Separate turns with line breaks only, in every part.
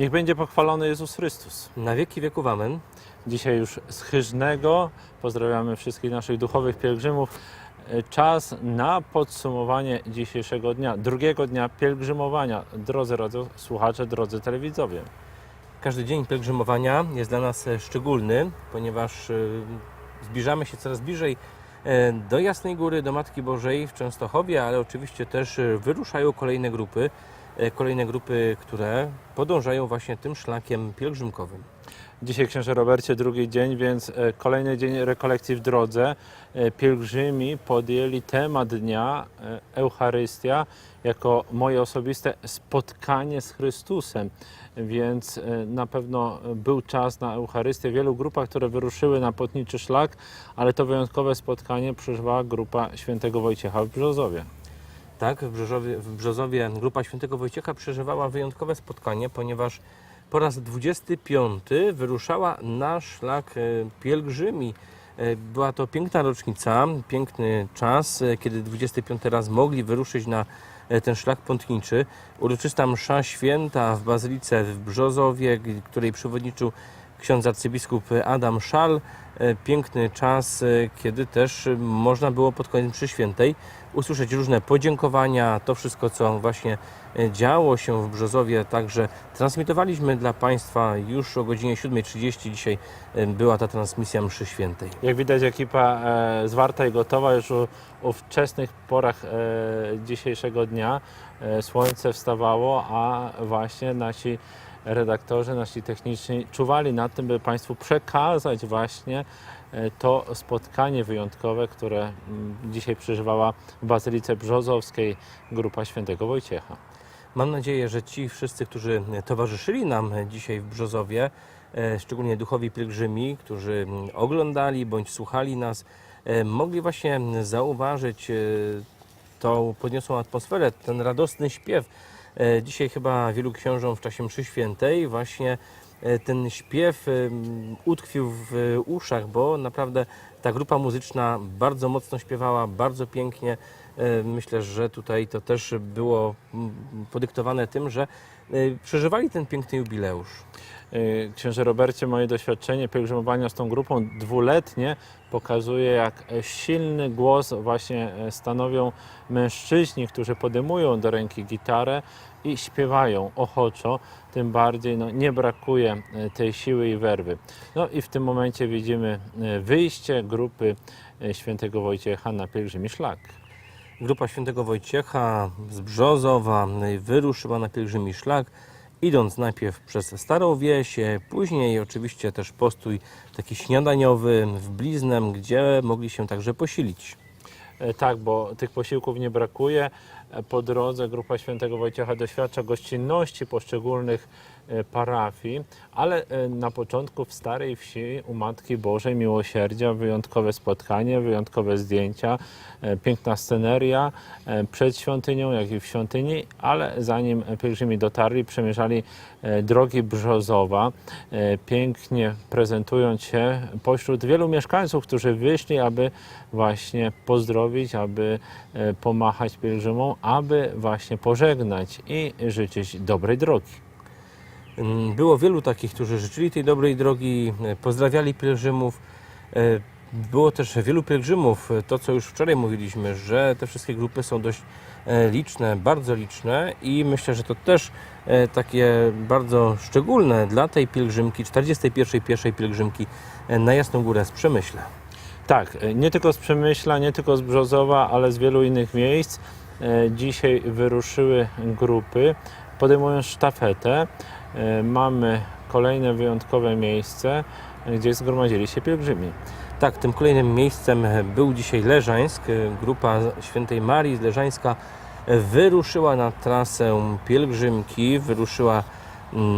Niech będzie pochwalony Jezus Chrystus.
Na wieki wieków amen.
Dzisiaj już z Chyżnego pozdrawiamy wszystkich naszych duchowych pielgrzymów. Czas na podsumowanie dzisiejszego dnia, drugiego dnia pielgrzymowania. Drodzy słuchacze, drodzy telewidzowie.
Każdy dzień pielgrzymowania jest dla nas e, szczególny, ponieważ e, zbliżamy się coraz bliżej e, do Jasnej Góry, do Matki Bożej w Częstochowie, ale oczywiście też wyruszają kolejne grupy, kolejne grupy, które podążają właśnie tym szlakiem pielgrzymkowym.
Dzisiaj, księże Robercie, drugi dzień, więc e, kolejny dzień rekolekcji w drodze. E, Pielgrzymi podjęli temat dnia e, Eucharystia jako moje osobiste spotkanie z Chrystusem. Więc e, na pewno był czas na Eucharystię. Wielu grupach, które wyruszyły na potniczy szlak, ale to wyjątkowe spotkanie przeżywała grupa świętego Wojciecha w Brzozowie.
Tak, w Brzozowie, w Brzozowie grupa świętego Wojciecha przeżywała wyjątkowe spotkanie, ponieważ po raz 25 wyruszała na szlak e, pielgrzymi. E, Była to piękna rocznica, piękny czas, e, kiedy 25 raz mogli wyruszyć na ten szlak pątniczy. Uroczysta msza święta w Bazylice w Brzozowie, której przewodniczył ksiądz arcybiskup Adam Szal. E, Piękny czas, e, kiedy też można było pod koniec mszy świętej usłyszeć różne podziękowania, to wszystko, co właśnie e, działo się w Brzozowie. Także transmitowaliśmy dla Państwa już o godzinie 7.30. Dzisiaj była ta transmisja mszy świętej.
Jak widać, ekipa e, zwarta i gotowa już u, u wczesnych porach e, dzisiejszego dnia. E, słońce wstawało, a właśnie nasi redaktorzy, nasi techniczni czuwali nad tym, by Państwu przekazać właśnie e, to spotkanie wyjątkowe, które mm, dzisiaj przeżywała w Bazylice Brzozowskiej grupa świętego Wojciecha.
Mam nadzieję, że ci wszyscy, którzy towarzyszyli nam dzisiaj w Brzozowie, e, szczególnie duchowi pielgrzymi, którzy mm, oglądali bądź słuchali nas, e, mogli właśnie zauważyć tą podniosłą atmosferę, ten radosny śpiew. E, Dzisiaj chyba wielu książom w czasie mszy świętej właśnie ten śpiew e, utkwił w e, uszach, bo naprawdę ta grupa muzyczna bardzo mocno śpiewała, bardzo pięknie. E, Myślę, że tutaj to też było podyktowane tym, że e, przeżywali ten piękny jubileusz.
Księże Robercie, moje doświadczenie pielgrzymowania z tą grupą dwuletnie pokazuje, jak silny głos właśnie e, stanowią mężczyźni, którzy podejmują do ręki gitarę i śpiewają ochoczo, tym bardziej no, nie brakuje e, tej siły i werwy. No i w tym momencie widzimy e, wyjście grupy e, świętego Wojciecha na pielgrzymi szlak.
Grupa świętego Wojciecha z Brzozowa e, wyruszyła na pielgrzymi szlak, idąc najpierw przez Starą Wieś, później oczywiście też postój taki śniadaniowy w Bliznem, gdzie mogli się także posilić.
Tak, bo tych posiłków nie brakuje. Po drodze grupa świętego Wojciecha doświadcza gościnności poszczególnych parafii, ale e, na początku w Starej Wsi u Matki Bożej Miłosierdzia wyjątkowe spotkanie, wyjątkowe zdjęcia, e, piękna sceneria e, przed świątynią, jak i w świątyni, ale zanim pielgrzymi dotarli, przemierzali e, drogi Brzozowa, e, pięknie prezentując się pośród wielu mieszkańców, którzy wyszli, aby właśnie pozdrowić, aby e, pomachać pielgrzymom, aby właśnie pożegnać i życzyć dobrej drogi.
Mm, Było wielu takich, którzy życzyli tej dobrej drogi, e, pozdrawiali pielgrzymów. E, Było też wielu pielgrzymów, e, to co już wczoraj mówiliśmy, że te wszystkie grupy są dość liczne, bardzo liczne i myślę, że to też takie bardzo szczególne dla tej pielgrzymki, 41. pierwszej pielgrzymki na Jasną Górę z Przemyśla.
Tak, nie tylko z Przemyśla, nie tylko z Brzozowa, ale z wielu innych miejsc. Dzisiaj wyruszyły grupy, podejmując sztafetę. E, Mamy kolejne wyjątkowe miejsce, gdzie zgromadzili się pielgrzymi.
Tak, tym kolejnym miejscem był dzisiaj Leżańsk. Grupa świętej Marii z Leżańska wyruszyła na trasę pielgrzymki, wyruszyła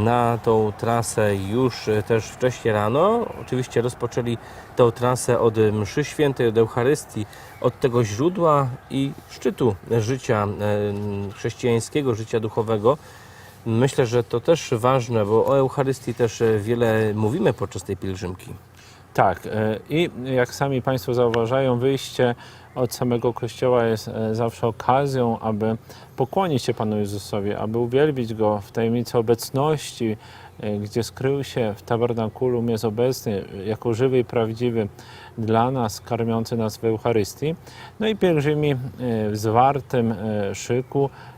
na tą trasę już też wcześniej rano. Oczywiście rozpoczęli tę trasę od mszy świętej, od Eucharystii, od tego źródła i szczytu życia e, chrześcijańskiego, życia duchowego. Myślę, że to też ważne, bo o Eucharystii też wiele mówimy podczas tej pielgrzymki.
Tak, e, i jak sami Państwo zauważają, wyjście od samego kościoła jest e, zawsze okazją, aby pokłonić się Panu Jezusowi, aby uwielbić Go w tajemnicy obecności, e, gdzie skrył się w tabernakulum, jest obecny jako żywy i prawdziwy dla nas, karmiący nas w Eucharystii. No i pielgrzymi e, w zwartym e, szyku e,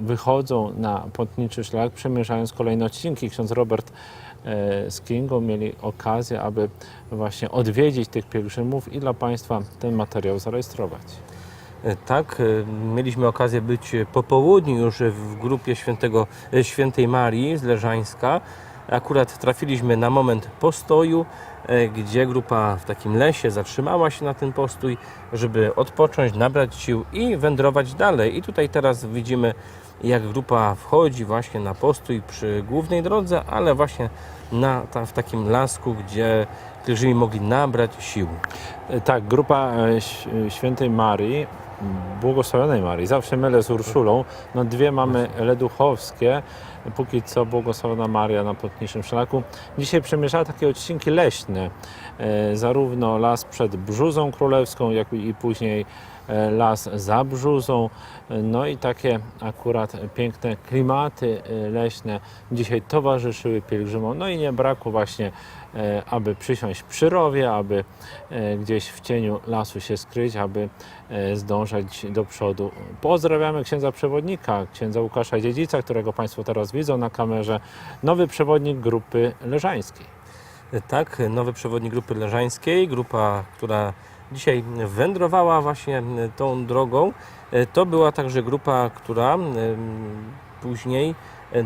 wychodzą na pątniczy szlak, przemierzając kolejne odcinki. Ksiądz Robert e, z Kingą mieli okazję, aby właśnie odwiedzić tych pielgrzymów i dla Państwa ten materiał zarejestrować.
E, Tak, e, mieliśmy okazję być po południu już w grupie świętego, świętej Marii z Leżańska. Akurat trafiliśmy na moment postoju, gdzie grupa w takim lesie zatrzymała się na ten postój, żeby odpocząć, nabrać sił i wędrować dalej. I tutaj teraz widzimy, jak grupa wchodzi właśnie na postój przy głównej drodze, ale właśnie na, ta, w takim lasku, gdzie pielgrzymi mogli nabrać sił.
E, Tak, grupa e, Świętej Marii, błogosławionej Marii, zawsze mylę z Urszulą, no dwie mamy leduchowskie, póki co błogosławiona Maria na Płotniczym Szlaku. Dzisiaj przemierzała takie odcinki leśne, e, zarówno las przed Brzuzą Królewską, jak i później las za Brzuzą, E, no i takie akurat piękne klimaty e, leśne dzisiaj towarzyszyły pielgrzymom, no i nie brakło właśnie e, aby przysiąść przy rowie, aby e, gdzieś w cieniu lasu się skryć, aby e, zdążać do przodu. Pozdrawiamy księdza przewodnika, księdza Łukasza Dziedzica, którego Państwo teraz widzą na kamerze, nowy przewodnik grupy leżańskiej.
Tak, nowy przewodnik grupy leżańskiej, grupa, która dzisiaj wędrowała właśnie tą drogą. E, To była także grupa, która em, później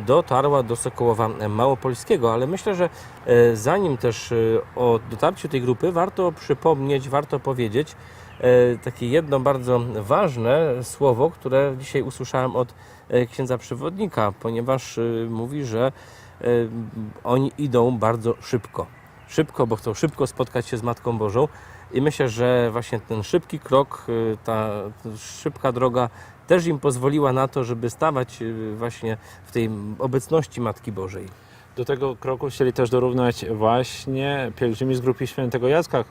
dotarła do Sokołowa Małopolskiego, ale myślę, że e, zanim też e, o dotarciu tej grupy warto przypomnieć, warto powiedzieć e, takie jedno bardzo ważne słowo, które dzisiaj usłyszałem od e, księdza przewodnika, ponieważ e, mówi, że e, oni idą bardzo szybko. Szybko, bo chcą szybko spotkać się z Matką Bożą. I myślę, że właśnie ten szybki krok, y, ta szybka droga też im pozwoliła na to, żeby stawać y, właśnie w tej obecności Matki Bożej.
Do tego kroku chcieli też dorównać właśnie pielgrzymi z grupy Świętego Jacka.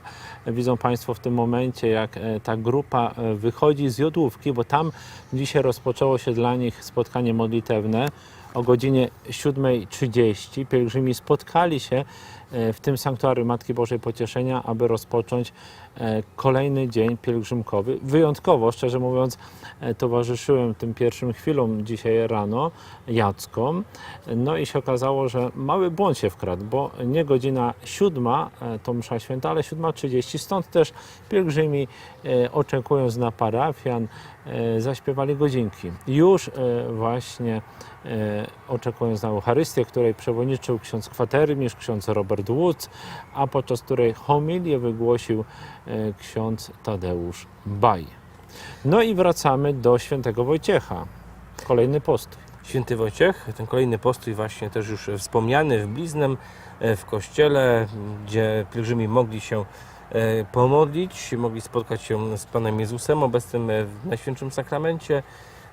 Widzą Państwo w tym momencie, jak e, ta grupa e, wychodzi z Jodłówki, bo tam dzisiaj rozpoczęło się dla nich spotkanie modlitewne. O godzinie 7.30 pielgrzymi spotkali się w tym sanktuarium Matki Bożej Pocieszenia, aby rozpocząć e, kolejny dzień pielgrzymkowy. Wyjątkowo, szczerze mówiąc, e, towarzyszyłem tym pierwszym chwilom dzisiaj rano Jackom. No i się okazało, że mały błąd się wkradł, bo nie godzina siódma e, to msza święta, ale 7.30. Stąd też pielgrzymi e, oczekując na parafian e, zaśpiewali godzinki. Już e, właśnie e, oczekując na Eucharystię, której przewodniczył ksiądz Kwatermisz, ksiądz Robert Woods, a podczas której homilię wygłosił e, ksiądz Tadeusz Baj. No i wracamy do świętego Wojciecha. Kolejny postój.
Święty Wojciech, ten kolejny postój właśnie też już wspomniany w Bliznem, e, w kościele, gdzie pielgrzymi mogli się e, pomodlić, mogli spotkać się z Panem Jezusem obecnym e, w Najświętszym Sakramencie.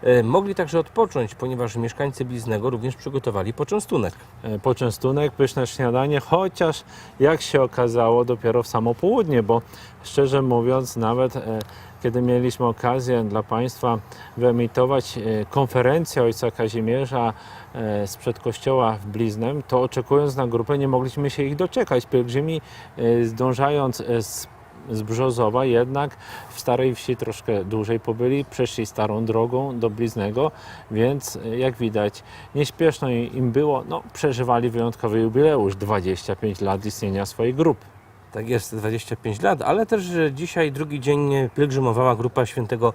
E, Mogli także odpocząć, ponieważ mieszkańcy Bliznego również przygotowali poczęstunek.
e, poczęstunek, pyszne śniadanie, chociaż jak się okazało dopiero w samo południe, bo szczerze mówiąc nawet e, kiedy mieliśmy okazję dla Państwa wyemitować e, konferencję Ojca Kazimierza e, sprzed kościoła w Bliznem, to oczekując na grupę nie mogliśmy się ich doczekać. Pielgrzymi e, zdążając z z Brzozowa, jednak w Starej Wsi troszkę dłużej pobyli, przeszli starą drogą do Bliznego, więc jak widać nieśpieszno im było, no przeżywali wyjątkowy jubileusz, 25 lat istnienia swojej grupy.
Tak jest, 25 lat, ale też dzisiaj drugi dzień pielgrzymowała grupa świętego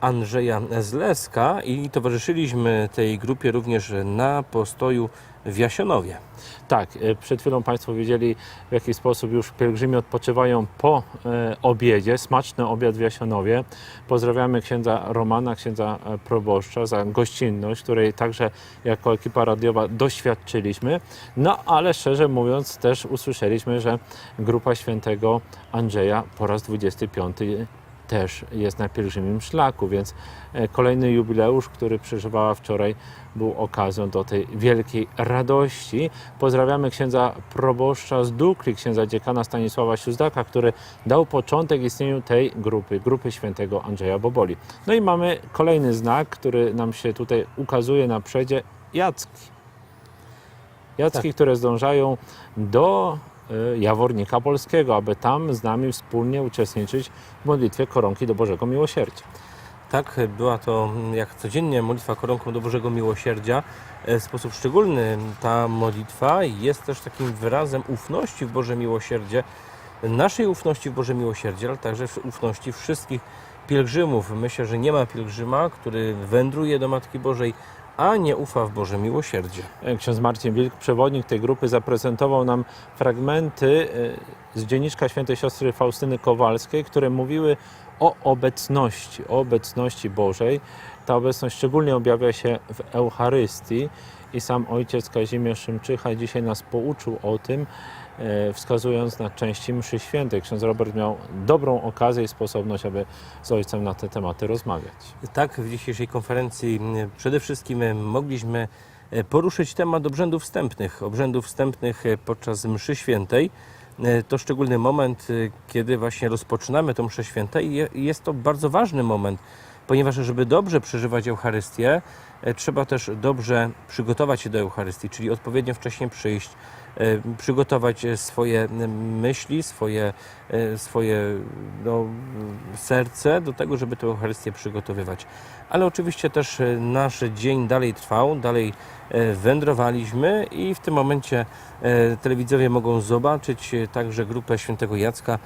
Andrzeja z Leska i towarzyszyliśmy tej grupie również na postoju w Jasionowie.
Tak, e, przed chwilą Państwo wiedzieli, w jaki sposób już pielgrzymi odpoczywają po e, obiedzie. Smaczny obiad w Jasionowie. Pozdrawiamy księdza Romana, księdza e, proboszcza za gościnność, której także jako ekipa radiowa doświadczyliśmy. No ale szczerze mówiąc też usłyszeliśmy, że grupa świętego Andrzeja po raz 25 też jest na pielgrzymim szlaku, więc e, kolejny jubileusz, który przeżywała wczoraj, był okazją do tej wielkiej radości. Pozdrawiamy księdza proboszcza z Dukli, księdza dziekana Stanisława Siuzdaka, który dał początek istnieniu tej grupy, grupy świętego Andrzeja Boboli. No i mamy kolejny znak, który nam się tutaj ukazuje na przedzie, Jacki. Jacki, które zdążają do Jawornika Polskiego, aby tam z nami wspólnie uczestniczyć w modlitwie koronki do Bożego Miłosierdzia.
Tak, była to mm, jak codziennie modlitwa koronką do Bożego Miłosierdzia. E, W sposób szczególny ta modlitwa jest też takim wyrazem ufności w Boże Miłosierdzie, naszej ufności w Boże Miłosierdzie, ale także ufności wszystkich pielgrzymów. Myślę, że nie ma pielgrzyma, który wędruje do Matki Bożej, a nie ufa w Boże Miłosierdzie.
Ksiądz Marcin Wilk, przewodnik tej grupy, zaprezentował nam fragmenty e, z dzienniczka świętej siostry Faustyny Kowalskiej, które mówiły o obecności, o obecności Bożej. Ta obecność szczególnie objawia się w Eucharystii i sam ojciec Kazimierz Szymczycha dzisiaj nas pouczył o tym, wskazując na części mszy świętej. Ksiądz Robert miał dobrą okazję i sposobność, aby z ojcem na te tematy rozmawiać.
Tak, w dzisiejszej konferencji przede wszystkim e, mogliśmy e, poruszyć temat obrzędów wstępnych. Obrzędów wstępnych e, podczas mszy świętej. E, To szczególny moment, e, kiedy właśnie rozpoczynamy tę mszę świętej i je- i jest to bardzo ważny moment, ponieważ żeby dobrze przeżywać Eucharystię, e, trzeba też dobrze przygotować się do Eucharystii, czyli odpowiednio wcześnie przyjść, e, przygotować e, swoje myśli, swoje, e, swoje no, serce do tego, żeby tę Eucharystię przygotowywać. Ale oczywiście też e, nasz dzień dalej trwał, dalej wędrowaliśmy i w tym momencie telewidzowie mogą zobaczyć także grupę świętego Jacka,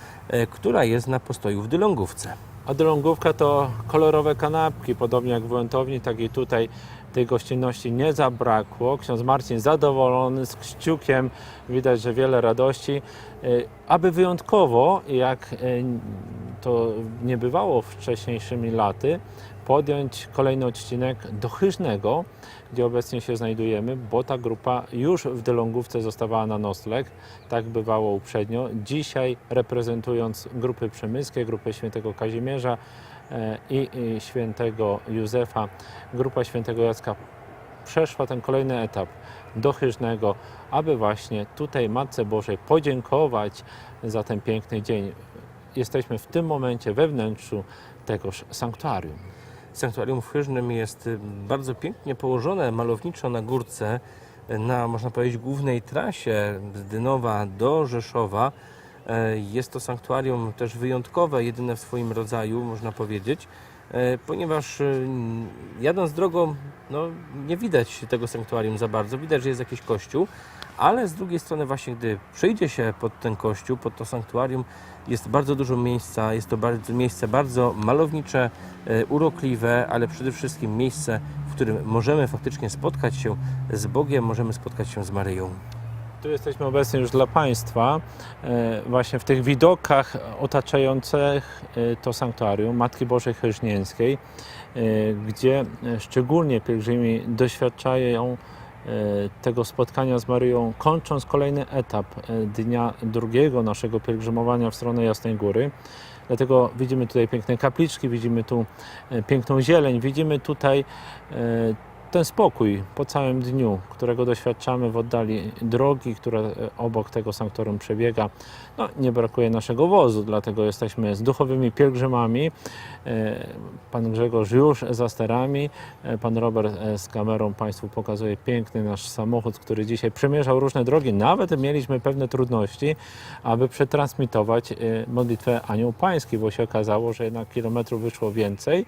która jest na postoju w Dylągówce.
A drągówka to kolorowe kanapki, podobnie jak w Łętowni, tak i tutaj tej gościnności nie zabrakło. Ksiądz Marcin zadowolony, z kciukiem, widać, że wiele radości. Y, Aby wyjątkowo, jak y, to nie bywało wcześniejszymi laty, podjąć kolejny odcinek do Chyżnego, gdzie obecnie się znajdujemy, bo ta grupa już w Delongówce zostawała na nocleg, tak bywało uprzednio. Dzisiaj reprezentując grupy przemyskie, grupę świętego Kazimierza i, i świętego Józefa, grupa świętego Jacka przeszła ten kolejny etap do Chyżnego, aby właśnie tutaj Matce Bożej podziękować za ten piękny dzień. Jesteśmy w tym momencie we wnętrzu tegoż sanktuarium.
Sanktuarium w Chyżnym jest y, bardzo pięknie położone malowniczo na górce, na można powiedzieć głównej trasie z Dynowa do Rzeszowa. E, Jest to sanktuarium też wyjątkowe, jedyne w swoim rodzaju, można powiedzieć, e, ponieważ y, jadąc drogą no, nie widać tego sanktuarium za bardzo, widać, że jest jakiś kościół, ale z drugiej strony właśnie gdy przyjdzie się pod ten kościół, pod to sanktuarium, jest bardzo dużo miejsca, jest to bardzo, miejsce bardzo malownicze, e, urokliwe, ale przede wszystkim miejsce, w którym możemy faktycznie spotkać się z Bogiem, możemy spotkać się z Maryją.
Tu jesteśmy obecni już dla Państwa, e, właśnie w tych widokach otaczających e, to sanktuarium Matki Bożej Chyżnieńskiej, e, gdzie szczególnie pielgrzymi doświadczają tego spotkania z Maryją, kończąc kolejny etap dnia drugiego naszego pielgrzymowania w stronę Jasnej Góry. Dlatego widzimy tutaj piękne kapliczki, widzimy tu piękną zieleń, widzimy tutaj ten spokój po całym dniu, którego doświadczamy w oddali drogi, która e, obok tego sanktorium przebiega. No, nie brakuje naszego wozu, dlatego jesteśmy z duchowymi pielgrzymami. E, Pan Grzegorz już za sterami, e, pan Robert z kamerą Państwu pokazuje piękny nasz samochód, który dzisiaj przemierzał różne drogi. Nawet mieliśmy pewne trudności, aby przetransmitować modlitwę Anioł Pański, bo się okazało, że jednak kilometrów wyszło więcej,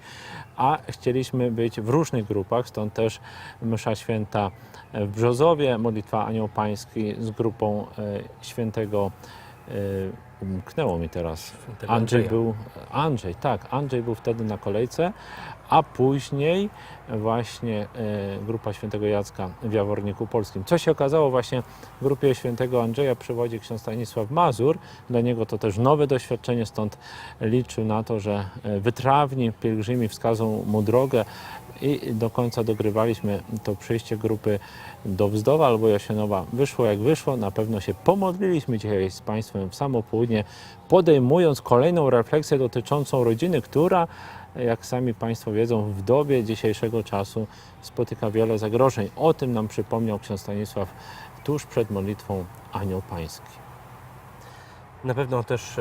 a chcieliśmy być w różnych grupach, stąd też msza święta w Brzozowie, modlitwa Anioł Pański z grupą e, świętego e, umknęło mi teraz. Andrzej był, Andrzej, tak, Andrzej był wtedy na kolejce, a później właśnie e, grupa świętego Jacka w Jaworniku Polskim. Co się okazało właśnie w grupie świętego Andrzeja przewodzi ksiądz Stanisław Mazur. Dla niego to też nowe doświadczenie, stąd liczył na to, że e, wytrawni pielgrzymi wskazą mu drogę i do końca dogrywaliśmy to przyjście grupy do Wzdowa albo Jasinowa. Wyszło jak wyszło, na pewno się pomodliliśmy dzisiaj z Państwem w samopołudnie. popołudnie, podejmując kolejną refleksję dotyczącą rodziny, która, jak sami Państwo wiedzą, w dobie dzisiejszego czasu spotyka wiele zagrożeń. O tym nam przypomniał ksiądz Stanisław tuż przed modlitwą Anioł Pański.
Na pewno też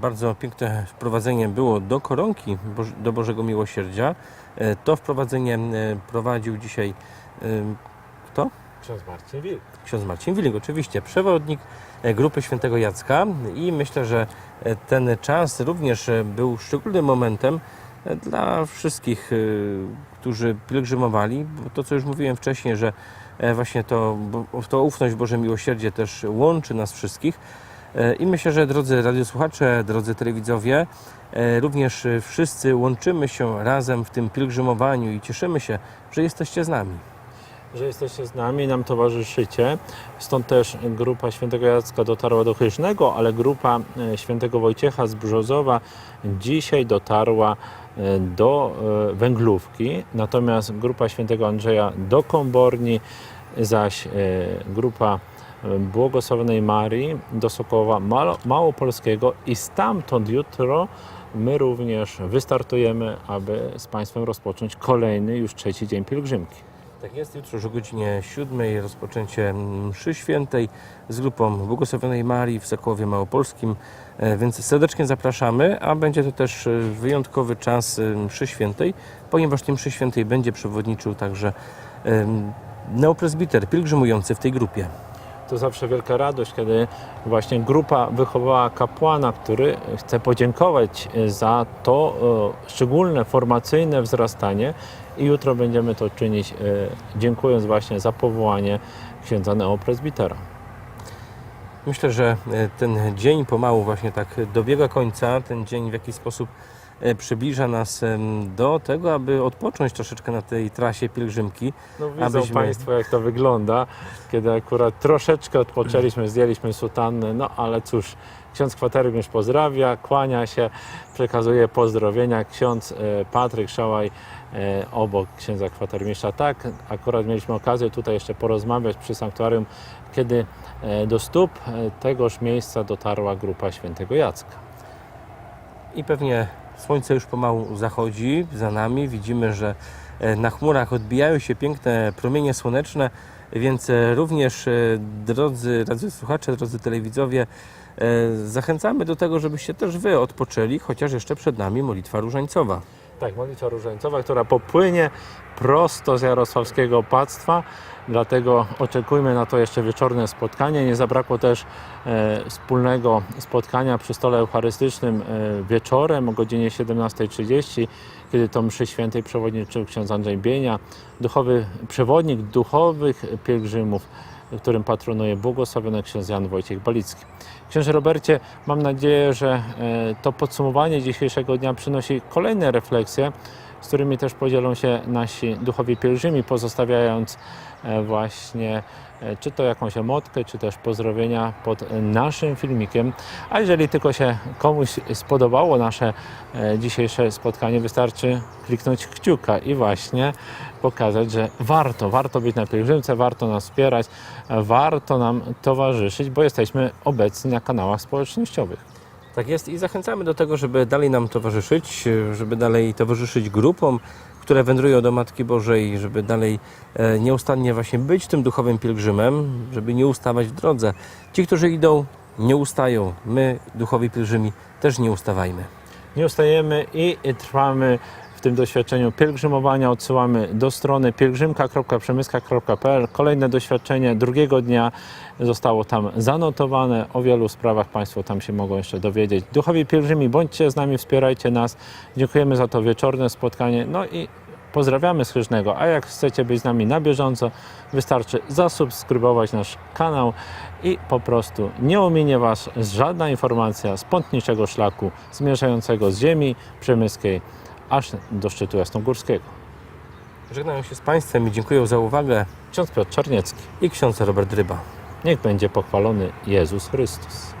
bardzo piękne wprowadzenie było do koronki do Bożego Miłosierdzia. E, To wprowadzenie prowadził dzisiaj kto?
Ksiądz Marcin Wilk.
Ksiądz Marcin Wilik, oczywiście, przewodnik e, grupy Świętego Jacka i myślę, że e, ten czas również był szczególnym momentem dla wszystkich, e, którzy pielgrzymowali, to co już mówiłem wcześniej, że e, właśnie to, to ufność Boże Miłosierdzie też łączy nas wszystkich E, i myślę, że drodzy radiosłuchacze, drodzy telewidzowie, e, również wszyscy łączymy się razem w tym pielgrzymowaniu i cieszymy się, że jesteście z nami.
Że jesteście z nami, nam towarzyszycie. Stąd też grupa Świętego Jacka dotarła do Chyżnego, ale grupa e, Świętego Wojciecha z Brzozowa dzisiaj dotarła e, do e, Węglówki, natomiast grupa Świętego Andrzeja do Komborni, zaś grupa Błogosławionej Marii do Sokoła Małopolskiego i stamtąd jutro my również wystartujemy, aby z Państwem rozpocząć kolejny, już trzeci dzień pielgrzymki.
Tak jest, jutro już o godzinie 7 rozpoczęcie mszy świętej z grupą Błogosławionej Marii w Sokołowie Małopolskim, E, więc serdecznie zapraszamy, a będzie to też e, wyjątkowy czas e, mszy świętej, ponieważ tej mszy świętej będzie przewodniczył także neopresbiter pielgrzymujący w tej grupie.
To zawsze wielka radość, kiedy właśnie grupa wychowała kapłana, który chce podziękować za to szczególne formacyjne wzrastanie i jutro będziemy to czynić, e, dziękując właśnie za powołanie księdza neopresbitera.
Myślę, że e, ten dzień pomału właśnie tak dobiega końca, ten dzień w jakiś sposób przybliża nas do tego, aby odpocząć troszeczkę na tej trasie pielgrzymki.
No widzą
Abyśmy-
Państwo, jak to wygląda, kiedy akurat troszeczkę odpoczęliśmy, zdjęliśmy sutannę, no ale cóż, ksiądz kwatermistrz pozdrawia, kłania się, przekazuje pozdrowienia. Ksiądz e, Patryk Szałaj e, obok księdza kwatermistrza. Tak, akurat mieliśmy okazję tutaj jeszcze porozmawiać przy sanktuarium, kiedy e, do stóp e, tegoż miejsca dotarła grupa świętego Jacka.
I pewnie słońce już pomału zachodzi za nami. Widzimy, że e, na chmurach odbijają się piękne promienie słoneczne, więc e, również, e, drodzy radiosłuchacze, drodzy telewidzowie, zachęcamy do tego, żebyście też Wy odpoczęli, chociaż jeszcze przed nami modlitwa różańcowa.
Tak, modlitwa różańcowa, która popłynie prosto z Jarosławskiego Opactwa, dlatego oczekujmy na to jeszcze wieczorne spotkanie. Nie zabrakło też e, wspólnego spotkania przy stole eucharystycznym e, wieczorem o godzinie 17.30, kiedy to mszy świętej przewodniczył ksiądz Andrzej Bienia, duchowy przewodnik duchowych pielgrzymów, którym patronuje błogosławiony ksiądz Jan Wojciech Balicki. Księże Robercie, mam nadzieję, że e, to podsumowanie dzisiejszego dnia przynosi kolejne refleksje, z którymi też podzielą się nasi duchowi pielgrzymi, pozostawiając e, właśnie czy to jakąś emotkę, czy też pozdrowienia pod e, naszym filmikiem. A jeżeli tylko się komuś spodobało nasze e, dzisiejsze spotkanie, wystarczy kliknąć kciuka i właśnie pokazać, że warto, warto być na pielgrzymce, warto nas wspierać, e, warto nam towarzyszyć, bo jesteśmy obecni na kanałach społecznościowych.
Tak jest i zachęcamy do tego, żeby dalej nam towarzyszyć, e, żeby dalej towarzyszyć grupom, które wędrują do Matki Bożej, żeby dalej e, nieustannie właśnie być tym duchowym pielgrzymem, żeby nie ustawać w drodze. Ci, którzy idą, nie ustają. My, duchowi pielgrzymi, też nie ustawajmy.
Nie ustajemy i trwamy w tym doświadczeniu pielgrzymowania. Odsyłamy do strony pielgrzymka.przemyska.pl. Kolejne doświadczenie drugiego dnia zostało tam zanotowane. O wielu sprawach Państwo tam się mogą jeszcze dowiedzieć. Duchowi pielgrzymi, bądźcie z nami, wspierajcie nas. Dziękujemy za to wieczorne spotkanie. No i pozdrawiamy z Chyżnego. A jak chcecie być z nami na bieżąco, wystarczy zasubskrybować nasz kanał i po prostu nie ominie Was żadna informacja z pątniczego szlaku zmierzającego z ziemi przemyskiej aż do szczytu Jasnogórskiego.
Żegnają się z Państwem i dziękuję za uwagę.
Ksiądz Piotr Czarniecki.
I ksiądz Robert Ryba.
Niech będzie pochwalony Jezus Chrystus.